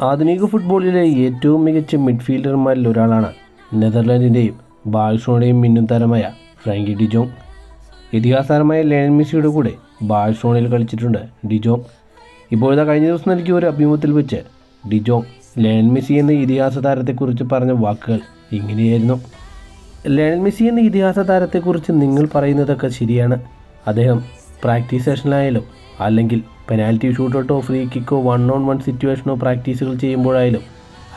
ആധുനിക ഫുട്ബോളിലെ ഏറ്റവും മികച്ച മിഡ്ഫീൽഡർമാരിൽ ഒരാളാണ് നെതർലാൻഡിന്റെയും ബാഴ്സോണയുടെയും മിന്നും താരമായ ഫ്രാങ്കി ഡിജോങ് ഇതിഹാസതാരമായ ലയണൽ മെസ്സിയുടെ കൂടെ ബാഴ്സോണയിൽ കളിച്ചിട്ടുണ്ട് ഡിജോങ് ഇപ്പോഴത്തെ കഴിഞ്ഞ ദിവസം നൽകിയ ഒരു അഭിമുഖത്തിൽ വെച്ച് ഡിജോങ് ലയണൽ മെസ്സി എന്ന ഇതിഹാസ താരത്തെക്കുറിച്ച് പറഞ്ഞ വാക്കുകൾ ഇങ്ങനെയായിരുന്നു. ലയണൽ മെസ്സി എന്ന ഇതിഹാസ താരത്തെക്കുറിച്ച് നിങ്ങൾ പറയുന്നതൊക്കെ ശരിയാണ്. അദ്ദേഹം പ്രാക്ടീസ് സെഷനിലായാലും അല്ലെങ്കിൽ പെനാൽറ്റി ഷൂട്ടൗട്ടോ ഫ്രീ കിക്കോ വൺ ഓൺ വൺ സിറ്റുവേഷനോ പ്രാക്ടീസുകൾ ചെയ്യുമ്പോഴായാലും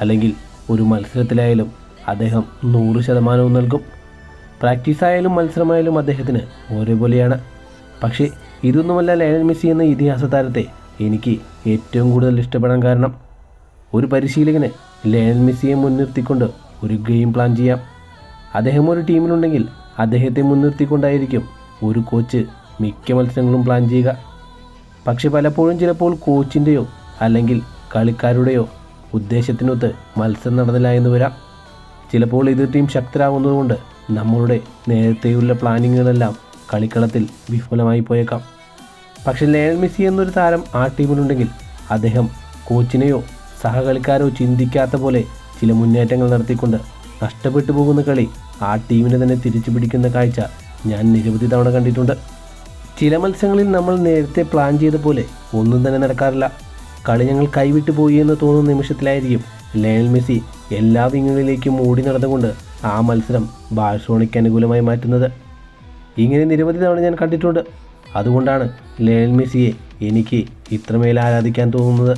അല്ലെങ്കിൽ ഒരു മത്സരത്തിലായാലും അദ്ദേഹം നൂറ് ശതമാനവും നൽകും. പ്രാക്ടീസായാലും മത്സരമായാലും അദ്ദേഹത്തിന് ഒരേപോലെയാണ് പക്ഷേ ഇതൊന്നുമല്ല ലയൽ മെസ്സി എന്ന ഇതിഹാസ താരത്തെ എനിക്ക് ഏറ്റവും കൂടുതൽ ഇഷ്ടപ്പെടാൻ കാരണം. ഒരു പരിശീലകന് ലയൽ മെസ്സിയെ മുൻനിർത്തിക്കൊണ്ട് ഒരു ഗെയിം പ്ലാൻ ചെയ്യാം. അദ്ദേഹം ഒരു ടീമിലുണ്ടെങ്കിൽ അദ്ദേഹത്തെ മുൻനിർത്തിക്കൊണ്ടായിരിക്കും ഒരു കോച്ച് മിക്ക മത്സരങ്ങളും പ്ലാൻ ചെയ്യുക. പക്ഷെ പലപ്പോഴും ചിലപ്പോൾ കോച്ചിന്റെയോ അല്ലെങ്കിൽ കളിക്കാരുടെയോ ഉദ്ദേശത്തിനൊത്ത് മത്സരം നടന്നില്ല എന്ന് വരാം. ചിലപ്പോൾ എതിർ ടീം ശക്തരാകുന്നതുകൊണ്ട് നമ്മളുടെ നേരത്തെയുള്ള പ്ലാനിങ്ങുകളെല്ലാം കളിക്കളത്തിൽ വിഫലമായി പോയേക്കാം. പക്ഷേ ലയൽ മെസ്സി എന്നൊരു താരം ആ ടീമിലുണ്ടെങ്കിൽ അദ്ദേഹം കോച്ചിനെയോ സഹകളിക്കാരോ ചിന്തിക്കാത്ത പോലെ ചില മുന്നേറ്റങ്ങൾ നടത്തിക്കൊണ്ട് നഷ്ടപ്പെട്ടു പോകുന്ന കളി ആ ടീമിനെ തന്നെ തിരിച്ചു പിടിക്കുന്ന കാഴ്ച ഞാൻ നിരവധി തവണ കണ്ടിട്ടുണ്ട്. ചില മത്സരങ്ങളിൽ നമ്മൾ നേരത്തെ പ്ലാൻ ചെയ്ത പോലെ ഒന്നും തന്നെ നടക്കാറില്ല. കളി ഞങ്ങൾ കൈവിട്ടു പോയി എന്ന് തോന്നുന്ന നിമിഷത്തിലായിരിക്കും ലയണൽ മെസ്സി എല്ലാ വിങ്ങുകളിലേക്കും ഓടി നടന്നുകൊണ്ട് ആ മത്സരം ബാഴ്സോണയ്ക്ക് അനുകൂലമായി മാറ്റുന്നത്. ഇങ്ങനെ നിരവധി തവണ ഞാൻ കണ്ടിട്ടുണ്ട്. അതുകൊണ്ടാണ് ലയണൽ മെസ്സിയെ എനിക്ക് ഇത്രമേൽ ആരാധിക്കാൻ തോന്നുന്നത്.